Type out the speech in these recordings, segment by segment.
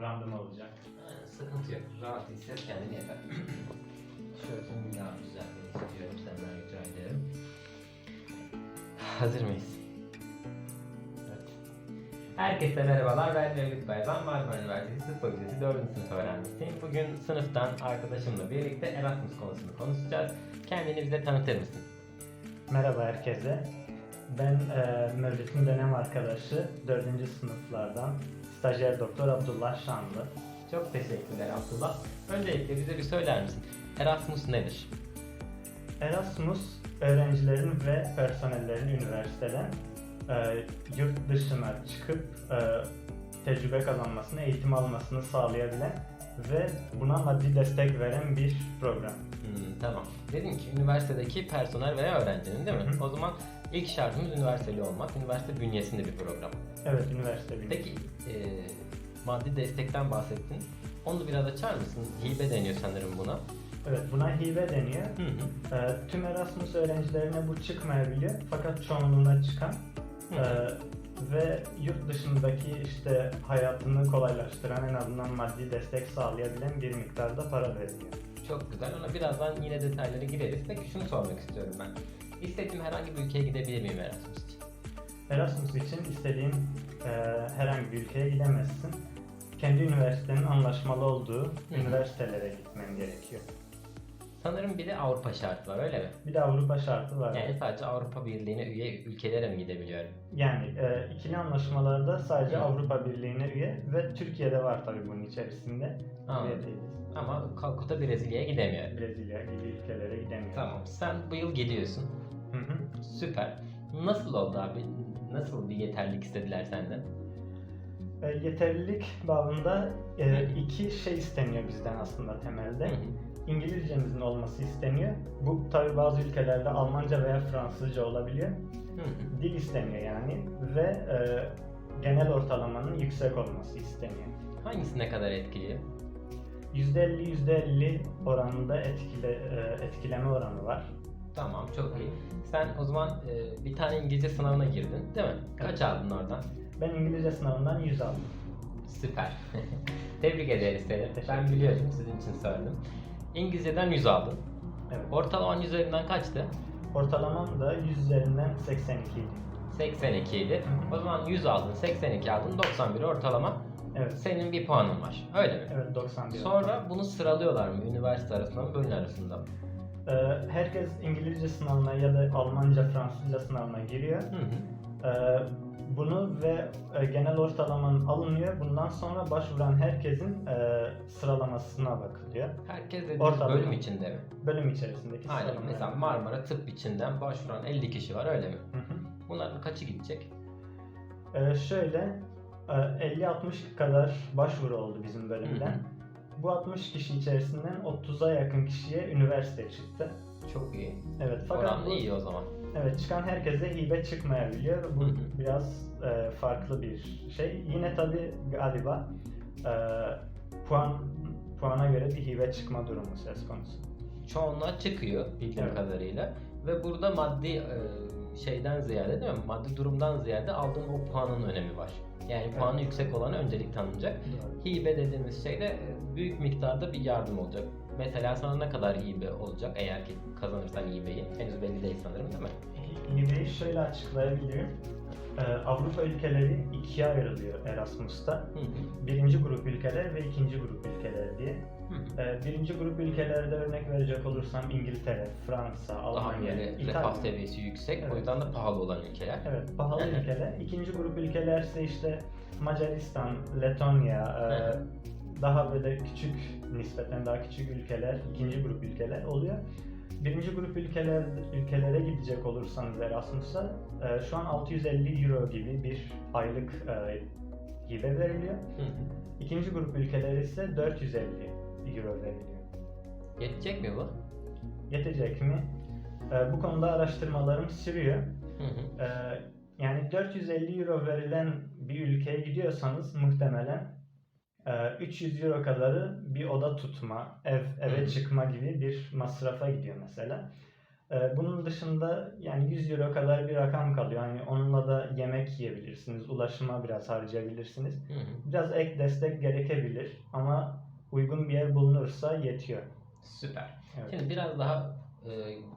Random olacak. Aynen, sıkıntı yok. Rahat hisset kendini yeter. Şöyle bir daha düzeltmeni istiyorum. Senden rica ederim. Hazır mıyız? Evet. Herkese merhabalar. Ben Mevlüt Bayram. Marmara Üniversitesi Tıp Fakültesi 4. sınıf öğrencisiyim. Bugün sınıftan arkadaşımla birlikte Erasmus konusunu konuşacağız. Kendini bize tanıtır mısın? Merhaba herkese. Ben e, Mevlüt'ün dönem arkadaşı 4. sınıflardan stajyer doktor Abdullah Şanlı. Çok teşekkürler Abdullah. Öncelikle bize bir söyler misin? Erasmus nedir? Erasmus öğrencilerin ve personellerin üniversiteden e, yurt dışına çıkıp e, tecrübe kazanmasını, eğitim almasını sağlayabilen ve buna maddi destek veren bir program. Hmm, tamam. Dedin ki üniversitedeki personel veya öğrencinin değil mi? Hı hı. O zaman ilk şartımız üniversiteli olmak. Üniversite bünyesinde bir program. Evet, üniversite bir. Peki e, maddi destekten bahsettin. Onu biraz açar mısın? Hibe deniyor sanırım buna. Evet, buna hibe deniyor. Hı hı. E, tüm Erasmus öğrencilerine bu çıkmayabiliyor fakat çoğunluğuna çıkan Hı. e, ve yurt dışındaki işte hayatını kolaylaştıran en azından maddi destek sağlayabilen bir miktarda para veriliyor. Çok güzel. Ona birazdan yine detaylara gireriz. Peki şunu sormak istiyorum ben. İstediğim herhangi bir ülkeye gidebilir miyim Erasmus için? Erasmus için istediğin e, herhangi bir ülkeye gidemezsin. Kendi üniversitenin anlaşmalı olduğu hı. üniversitelere gitmen gerekiyor. Sanırım bir de Avrupa şartı var öyle mi? Bir de Avrupa şartı var. Yani sadece Avrupa Birliği'ne üye ülkelere mi gidebiliyorum? Yani e, ikili anlaşmalarda sadece Hı. Avrupa Birliği'ne üye ve Türkiye'de var tabii bunun içerisinde. Anladım. Üye değiliz. Ama Kalkuta Brezilya'ya gidemiyorum. Brezilya gibi ülkelere gidemiyoruz. Tamam. Sen bu yıl gidiyorsun. Hı hı. Süper. Nasıl oldu abi? Nasıl bir yeterlik istediler senden? E, yeterlilik babında e, iki şey isteniyor bizden aslında temelde. Hı hı. İngilizcemizin olması isteniyor. Bu tabi bazı ülkelerde Almanca veya Fransızca olabiliyor. Hı hı. Dil isteniyor yani ve e, genel ortalamanın yüksek olması isteniyor. Hangisi ne kadar etkili? %50 %50 oranında etkile, e, etkileme oranı var. Tamam çok iyi. Sen o zaman e, bir tane İngilizce sınavına girdin değil mi? Kaç aldın oradan? Ben İngilizce sınavından 100 aldım. Süper. Tebrik ederiz seni. Ben ederim. biliyordum sizin için sordum. İngilizceden 100 aldın. Evet. Ortalaman üzerinden kaçtı? Ortalamam da 100 üzerinden 82 idi. 82 idi. O zaman 100 aldın, 82 aldın, 91 ortalama. Evet. Senin bir puanın var. Öyle mi? Evet 91. Sonra bunu sıralıyorlar mı? Üniversite arasında mı, bölüm arasında mı? Ee, herkes İngilizce sınavına ya da Almanca, Fransızca sınavına giriyor. Hı hı. Ee, bunu ve e, genel ortalamanın alınıyor. Bundan sonra başvuran herkesin e, sıralamasına bakılıyor. Herkes dediğiniz Ortalama. bölüm içinde mi? Bölüm içerisindeki Aynen. sıralama. Mesela Marmara tıp içinden başvuran 50 kişi var öyle mi? Hı hı. Bunların kaçı gidecek? Ee, şöyle e, 50-60 kadar başvuru oldu bizim bölümden. Hı hı. Bu 60 kişi içerisinden 30'a yakın kişiye üniversite çıktı. Çok iyi. Evet fakat Oran bu, iyi o zaman. evet çıkan herkese hibe çıkmayabiliyor. Bu Hı hı. biraz e, farklı bir şey. Yine tabi galiba e, puan puana göre bir hibe çıkma durumu söz konusu. Çoğunluğa çıkıyor bildiğim Evet. kadarıyla. Ve burada maddi e, şeyden ziyade değil mi? Maddi durumdan ziyade aldığın o puanın önemi var. Yani puanı yüksek olana öncelik tanınacak. Hibe dediğimiz şey de e, büyük miktarda bir yardım olacak. Mesela sana ne kadar hibe olacak eğer ki kazanırsan hibeyi? Henüz belli değil sanırım değil mi? Hibeyi şöyle açıklayabilirim. E, Avrupa ülkeleri ikiye ayrılıyor Erasmus'ta. Hı hı. Birinci grup ülkeler ve ikinci grup ülkeler diye. Ee, Birinci grup ülkelerde örnek verecek olursam İngiltere, Fransa, Daha Almanya, böyle refah İtalya. seviyesi yüksek. O Evet. yüzden de pahalı olan ülkeler. Evet, pahalı ülkeler. İkinci grup ülkeler ise işte Macaristan, Letonya, e, daha böyle küçük, nispeten daha küçük ülkeler, ikinci grup ülkeler oluyor. Birinci grup ülkeler ülkelere gidecek olursanız Erasmus'a e, şu an 650 euro gibi bir aylık e, hibe veriliyor. Hı hı. İkinci grup ülkeler ise 450 euro veriliyor. Yetecek mi bu? Yetecek mi? Ee, bu konuda araştırmalarım sürüyor. Hı hı. Ee, yani 450 euro verilen bir ülkeye gidiyorsanız muhtemelen e, 300 euro kadarı bir oda tutma, ev eve çıkma gibi bir masrafa gidiyor mesela. Ee, bunun dışında yani 100 euro kadar bir rakam kalıyor. Hani onunla da yemek yiyebilirsiniz, ulaşıma biraz harcayabilirsiniz. Biraz ek destek gerekebilir ama uygun bir yer bulunursa yetiyor. Süper. Evet. Şimdi biraz daha e,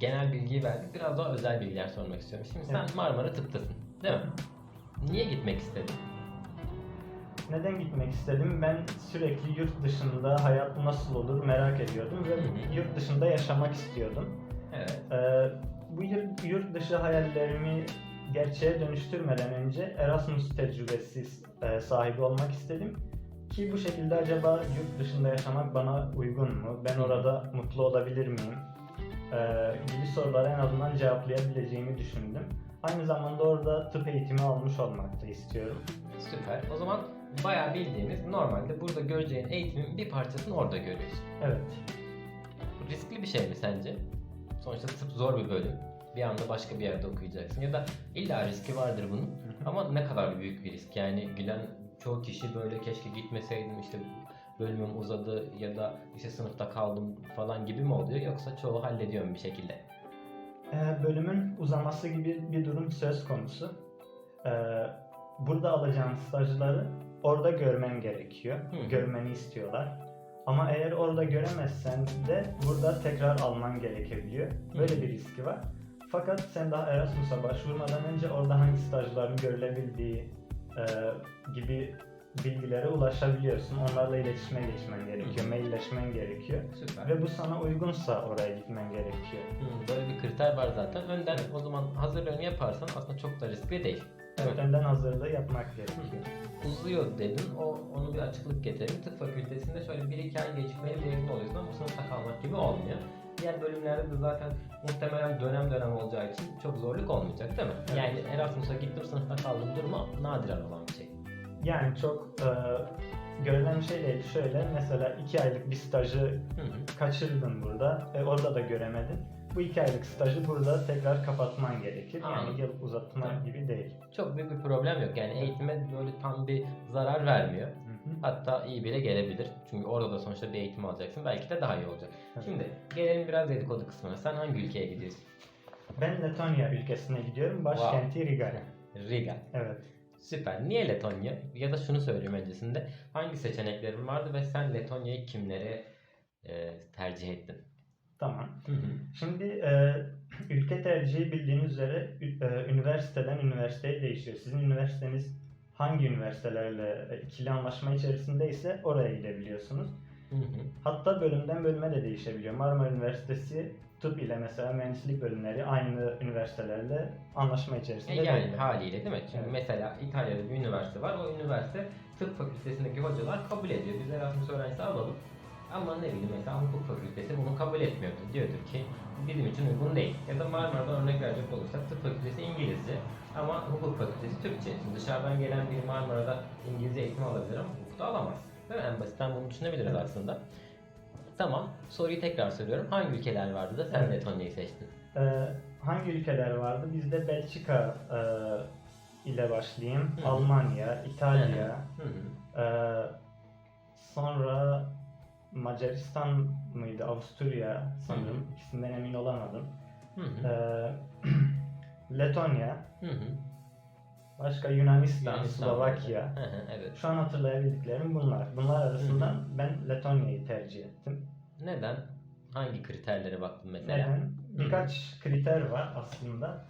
genel bilgiyi verdik. Biraz daha özel bilgiler sormak istiyorum. Şimdi sen Evet. Marmara Tıp'tasın. Değil mi? Niye gitmek istedin? Neden gitmek istedim? Ben sürekli yurt dışında hayat nasıl olur merak ediyordum ve yurt dışında yaşamak istiyordum. Evet. Ee, bu yurt, yurt dışı hayallerimi gerçeğe dönüştürmeden önce Erasmus tecrübesi e, sahibi olmak istedim. Ki bu şekilde acaba yurt dışında yaşamak bana uygun mu? Ben orada mutlu olabilir miyim? Ee, gibi soruları en azından cevaplayabileceğimi düşündüm. Aynı zamanda orada tıp eğitimi almış olmak da istiyorum. Süper. O zaman bayağı bildiğimiz normalde burada göreceğin eğitimin bir parçasını orada görüyorsun. Evet. Bu riskli bir şey mi sence? Sonuçta tıp zor bir bölüm. Bir anda başka bir yerde okuyacaksın. Ya da illa riski vardır bunun. Ama ne kadar büyük bir risk. Yani gülen çoğu kişi böyle keşke gitmeseydim işte bölümüm uzadı ya da işte sınıfta kaldım falan gibi mi oluyor yoksa çoğu hallediyorum bir şekilde. Ee, bölümün uzaması gibi bir durum söz konusu. Ee, burada alacağın stajları orada görmen gerekiyor. Hı. Görmeni istiyorlar. Ama eğer orada göremezsen de burada tekrar alman gerekebiliyor. Böyle Hı. bir riski var. Fakat sen daha Erasmus'a başvurmadan önce orada hangi stajların görülebildiği e, gibi bilgilere ulaşabiliyorsun. Onlarla iletişime geçmen gerekiyor, Hı. mailleşmen gerekiyor. Süper. Ve bu sana uygunsa oraya gitmen gerekiyor. Hmm, böyle bir kriter var zaten. Önden o zaman hazırlığını yaparsan aslında çok da riskli değil. Evet, önden hazırlığı yapmak gerekiyor. Uzuyor dedin. O onu bir açıklık getirelim. Tıp fakültesinde şöyle bir iki ay gecikmeli mezun oluyorsun ama bu sınıfta kalmak gibi olmuyor. Diğer bölümlerde de zaten muhtemelen dönem dönem olacağı için çok zorluk olmayacak değil mi? Evet. Yani Erasmus'a gittim sınıfta kaldım durumu nadiren olan bir şey. Yani çok e, görülen şey değil. Şöyle mesela iki aylık bir stajı Hı hı. kaçırdın burada ve orada da göremedin. Bu iki aylık stajı burada tekrar kapatman gerekir. Yani Anladım. yıl uzatma Tamam. gibi değil. Çok büyük bir problem yok. Yani eğitime böyle tam bir zarar vermiyor. Hı. Hatta iyi bile gelebilir. Çünkü orada da sonuçta bir eğitim alacaksın. Belki de daha iyi olacak. Evet. Şimdi gelelim biraz dedikodu kısmına. Sen hangi ülkeye gidiyorsun? Ben Letonya ülkesine gidiyorum. Başkenti Riga. Riga. Evet. Süper. Niye Letonya? Ya da şunu söyleyeyim öncesinde. Hangi seçeneklerin vardı ve sen Letonya'yı kimlere e, tercih ettin? Tamam. Hı hı. Şimdi e, ülke tercihi bildiğiniz üzere e, üniversiteden üniversiteye değişiyor. Sizin üniversiteniz hangi üniversitelerle e, ikili anlaşma içerisindeyse oraya gidebiliyorsunuz. Hı hı. Hatta bölümden bölüme de değişebiliyor. Marmara Üniversitesi tıp ile mesela mühendislik bölümleri aynı üniversitelerle anlaşma E içerisinde yani değiller. haliyle değil mi? Çünkü Evet. mesela İtalya'da bir üniversite var. O üniversite tıp fakültesindeki hocalar kabul ediyor. Biz Erasmus öğrencisi alalım. Ama ne bileyim mesela hukuk fakültesi bunu kabul etmiyordur. Diyordur ki bizim için uygun değil. Ya da Marmara'da örnek verecek olursak tıp İngilizce ama hukuk fakültesi Türkçe. Şimdi dışarıdan gelen biri Marmara'da İngilizce eğitim alabilir ama hukukta alamaz. Değil mi? En basitten bunu düşünebiliriz aslında. Tamam. Soruyu tekrar soruyorum. Hangi ülkeler vardı da sen. Letonya'yı seçtin? Ee, hangi ülkeler vardı? Bizde Belçika e, ile başlayayım. Hı. Almanya, İtalya, Hı hı. e, sonra Macaristan mıydı? Avusturya sanırım. Hı. İkisinden emin olamadım. Hı hı. Letonya, Hı hı. başka Yunanistan, Yunanistan Slovakya. Hı hı, evet. Şu an hatırlayabildiklerim bunlar. Bunlar arasından ben Letonya'yı tercih ettim. Neden? Hangi kriterlere baktın mesela? Neden? Birkaç kriter var aslında.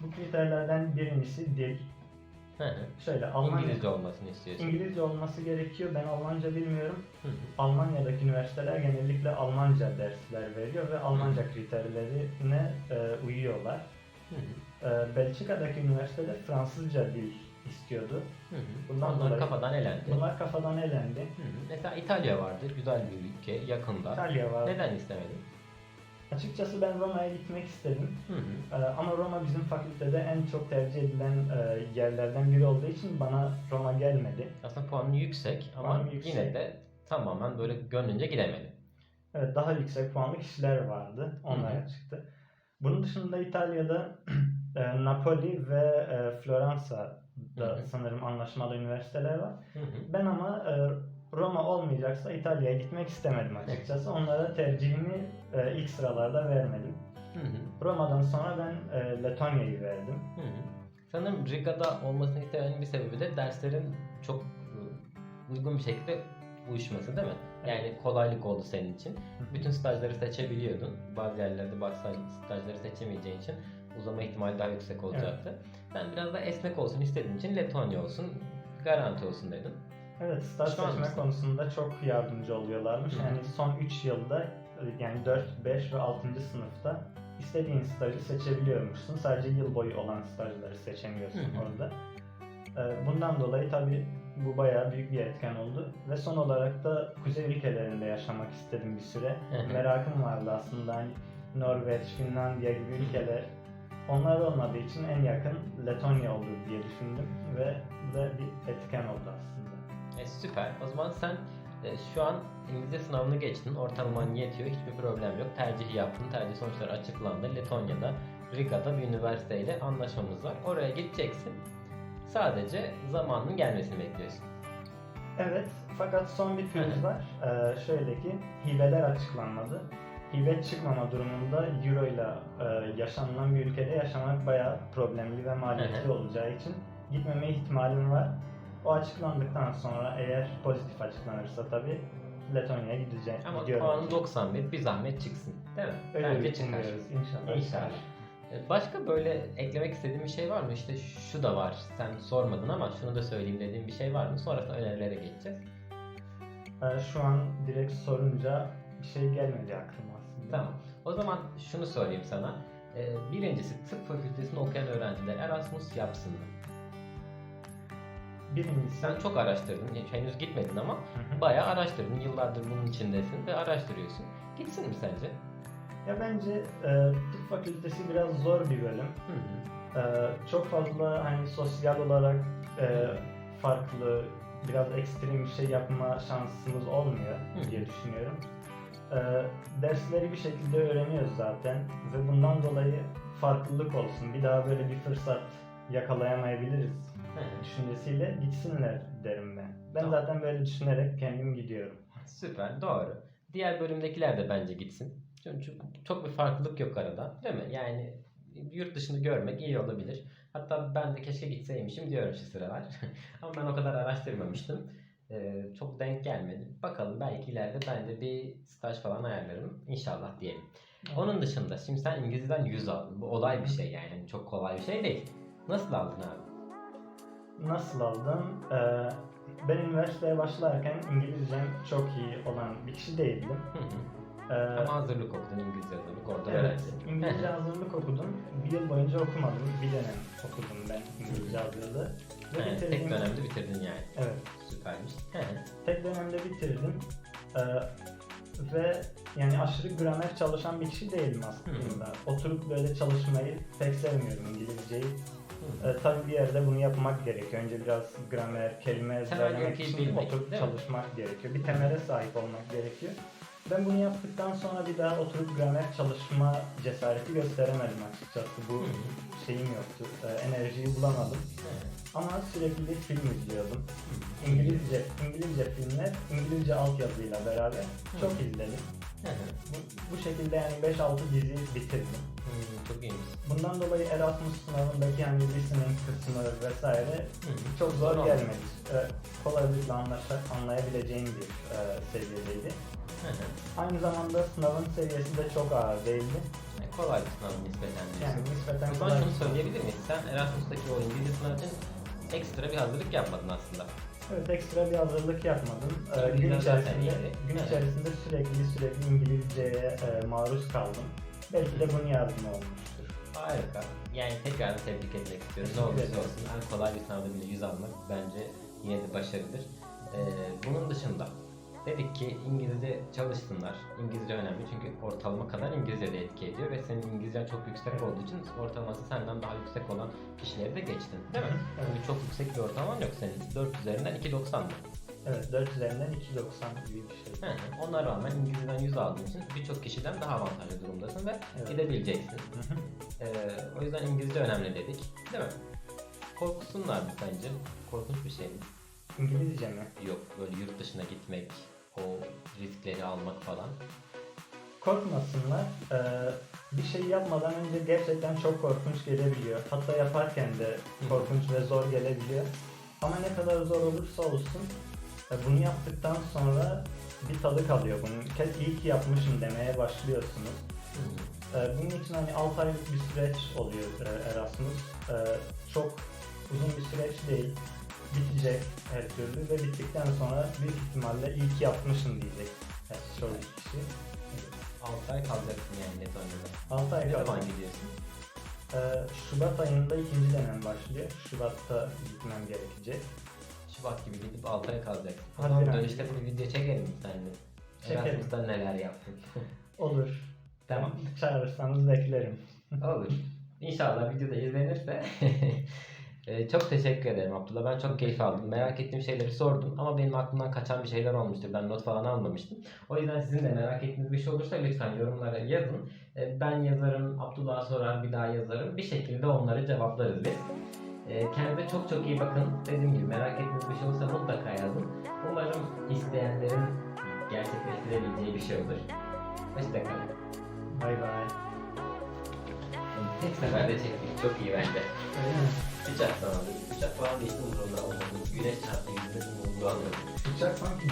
Bu kriterlerden birincisi dil. Hı hı. Şöyle Almanya İngilizce olmasını istiyorsun. İngilizce olması gerekiyor. Ben Almanca bilmiyorum. Hı hı. Almanya'daki üniversiteler genellikle Almanca dersler veriyor ve Almanca kriterlerine e, uyuyorlar. Hı hı. E, Belçika'daki üniversitede Fransızca dil istiyordu. Hı hı. Bundan Onlar dolayı- kafadan elendi. Bunlar kafadan elendi. Hı hı. Mesela İtalya vardır. Güzel bir ülke. Yakında. İtalya var. Neden istemedin? Açıkçası ben Roma'ya gitmek istedim. Hı hı. E, ama Roma bizim fakültede en çok tercih edilen e, yerlerden biri olduğu için bana Roma gelmedi. Aslında puanı yüksek ama Puanı yüksek. yine de tamamen böyle gönlünce gidemedi. Evet, daha yüksek puanlı kişiler vardı. Onlara Hı hı. çıktı. Bunun dışında İtalya'da e, Napoli ve e, Floransa'da Hı hı. sanırım anlaşmalı üniversiteler var. Hı hı. Ben ama e, Roma olmayacaksa İtalya'ya gitmek istemedim açıkçası. Onlara tercihimi e, ilk sıralarda vermedim. Hı hı. Roma'dan sonra ben e, Letonya'yı verdim. Hı hı. Sanırım Riga'da olmasını istemenin bir sebebi de derslerin çok e, uygun bir şekilde uyuşması değil mi? Yani kolaylık oldu senin için. Bütün stajları seçebiliyordun. Bazı yerlerde bazı staj- stajları seçemeyeceğin için uzama ihtimali daha yüksek olacaktı. Ben biraz da esnek olsun istediğim için Letonya olsun, garanti olsun dedim. Evet, staj Pişman seçme mısın? konusunda çok yardımcı oluyorlarmış. Hı. Yani son 3 yılda yani 4, 5 ve 6. sınıfta istediğin stajı seçebiliyormuşsun. Sadece yıl boyu olan stajları seçemiyorsun Hı orada. Ee, Bundan dolayı tabii bu bayağı büyük bir etken oldu. Ve son olarak da Kuzey ülkelerinde yaşamak istedim bir süre. Hı hı. Merakım vardı aslında hani Norveç, Finlandiya gibi ülkeler. Onlar olmadığı için en yakın Letonya olur diye düşündüm ve bu da bir etken oldu aslında. E, süper. O zaman sen e, şu an İngilizce sınavını geçtin. Ortalaman yetiyor. Hiçbir problem yok. Tercihi yaptın. Tercih sonuçları açıklandı. Letonya'da, Riga'da bir üniversiteyle anlaşmamız var. Oraya gideceksin. Sadece zamanının gelmesini bekliyorsun. Evet, fakat son bir pürüz var. Ee, şöyle ki, hibeler açıklanmadı. Hibe çıkmama durumunda Euro ile e, yaşanılan bir ülkede yaşamak bayağı problemli ve maliyetli hı. olacağı için gitmeme ihtimalim var. O açıklandıktan sonra eğer pozitif açıklanırsa tabii Letonya'ya gideceğim. Ama gidiyorum. puanın 91 bir zahmet çıksın. Değil mi? Öyle Bence çıkar. inşallah. İnşallah. E, Başka böyle eklemek istediğin bir şey var mı? İşte şu da var. Sen sormadın ama şunu da söyleyeyim dediğin bir şey var mı? Sonrasında önerilere geçeceğiz. Ee, şu an direkt sorunca bir şey gelmedi aklıma. Tamam. O zaman şunu sorayım sana. Ee, birincisi tıp fakültesinde okuyan öğrenciler Erasmus yapsın mı? Birincisi Sen çok araştırdın. Yani henüz gitmedin ama bayağı araştırdın. Yıllardır bunun içindesin ve araştırıyorsun. Gitsin mi sence? Ya bence e, tıp fakültesi biraz zor bir bölüm. Hı hı. Ee, çok fazla hani sosyal olarak e, farklı, biraz ekstrem bir şey yapma şansımız olmuyor Hı. diye düşünüyorum. Ee, dersleri bir şekilde öğreniyoruz zaten ve bundan dolayı farklılık olsun. Bir daha böyle bir fırsat yakalayamayabiliriz hı. düşüncesiyle gitsinler derim ben. Ben Tamam. zaten böyle düşünerek kendim gidiyorum. Süper, doğru. Diğer bölümdekiler de bence gitsin. Çünkü çok bir farklılık yok arada. Değil mi? Yani yurt dışını görmek iyi olabilir. Hatta ben de keşke gitseymişim diyorum şu sıralar. Ama ben o kadar araştırmamıştım. Ee, çok denk gelmedi. Bakalım belki ileride ben de bir staj falan ayarlarım. İnşallah diyelim. Onun dışında şimdi sen İngilizceden 100 aldın. Bu olay bir şey yani. Hani Çok kolay bir şey değil. Nasıl aldın abi? Nasıl aldım? Ee, ben üniversiteye başlarken İngilizcem çok iyi olan bir kişi değildim. Hı hı. Ee, Ama hazırlık okudun, İngilizce hazırlık orada Evet, öğrendin. İngilizce hazırlık okudum. Bir yıl boyunca okumadım. Bir dönem okudum ben İngilizce hazırlığı. Ve tek bitirdim. dönemde bitirdin yani. Evet, Süpermiş. He he. tek dönemde bitirdim. Ee, ve yani aşırı gramer çalışan bir kişi değilim aslında. Oturup böyle çalışmayı pek sevmiyorum İngilizceyi. Hı. Ee, tabii bir yerde bunu yapmak gerekiyor. Önce biraz gramer, kelime ezberlemek için bilmek, oturup çalışmak gerekiyor. Bir temele sahip olmak gerekiyor. Ben bunu yaptıktan sonra bir daha oturup gramer çalışma cesareti gösteremedim açıkçası. Bu şeyim yoktu, e, enerjiyi bulamadım. Ama sürekli film izliyordum. İngilizce, İngilizce filmler, İngilizce altyazıyla beraber çok izledim. Bu, bu şekilde yani 5-6 dizi bitirdim. Hmm, çok iyiymiş. Bundan dolayı Erasmus sınavındaki yani listening kısmı vesaire hı. çok zor Zor gelmedi. E, kolaylıkla anlaşa, anlayabileceğim bir e, seviyedeydi. Hı. Aynı zamanda sınavın seviyesi de çok ağır değildi. Yani kolay bir sınav nispeten Yani diyorsun. nispeten o zaman kolay şunu sınav. söyleyebilir miyiz? Sen Erasmus'taki o İngilizce sınavı için ekstra bir hazırlık yapmadın aslında. Evet ekstra bir hazırlık yapmadım. Ee, gün içerisinde, gün Evet. içerisinde sürekli sürekli İngilizceye e, maruz kaldım. Belki de bunun yardımı olmuştur. Harika. Yani tekrar tebrik etmek istiyorum. Ne olursa ederim. olsun en kolay bir sınavda bile 100 almak bence yine de başarıdır. Ee, bunun dışında dedik ki İngilizce çalışsınlar. İngilizce önemli çünkü ortalama kadar İngilizce de etki ediyor ve senin İngilizcen çok yüksek olduğu için ortalaması senden daha yüksek olan kişileri de geçtin. Değil mi? Evet. Çünkü çok yüksek bir ortalaman yok senin. 4 üzerinden 2.90'dı. Evet 4 üzerinden 2.90 gibi bir şey. Hı hı. Ona rağmen İngilizceden 100 aldığın için birçok kişiden daha avantajlı durumdasın ve Evet. gidebileceksin. Hı hı. Ee, o yüzden İngilizce önemli dedik. Değil mi? Korkusunlar mı sence? Korkunç bir şey mi? İngilizce mi? Yok böyle yurt dışına gitmek, o riskleri almak falan. korkmasınlar. Ee, bir şey yapmadan önce gerçekten çok korkunç gelebiliyor. Hatta yaparken de korkunç ve zor gelebiliyor. Ama ne kadar zor olursa olsun e, bunu yaptıktan sonra bir tadı kalıyor bunun. İyi ki yapmışım demeye başlıyorsunuz. Ee, Bunun için hani 6 aylık bir süreç oluyor e, Erasmus. Ee, Çok uzun bir süreç değil. Bitecek her türlü ve bittikten sonra büyük ihtimalle iyi ki yapmışım diyecek her çoğu kişi. 6 ay kalacaksın yani Letonya'da. 6 ay Ne zaman gidiyorsun? Ee, Şubat ayında ikinci dönem başlıyor. Şubat'ta gitmem gerekecek. Şubat gibi gidip 6 ay kalacaksın. O Haziran. zaman dönüşte bir video çekelim seninle. Çekelim. Erasmus'ta neler yaptın. Olur. tamam. Çağırırsanız beklerim. Olur. İnşallah videoda izlenirse. Ee, çok teşekkür ederim Abdullah. Ben çok keyif aldım. Merak ettiğim şeyleri sordum ama benim aklımdan kaçan bir şeyler olmuştur. Ben not falan almamıştım. O yüzden sizin de merak ettiğiniz bir şey olursa lütfen yorumlara yazın. Ee, ben yazarım, Abdullah sorar, bir daha yazarım. Bir şekilde onları cevaplarız biz. Ee, kendinize çok çok iyi bakın. Dediğim gibi merak ettiğiniz bir şey olursa mutlaka yazın. Umarım isteyenlerin gerçekleştirebileceği bir şey olur. Hoşçakalın. Bay bay. Tek seferde çektik. Çok iyi bence. Öyle mi? Sıcak falan. Sıcak falan değil umurumda olmadı. Güneş çarptı yüzüne umurumda olmadı. Uçak sanki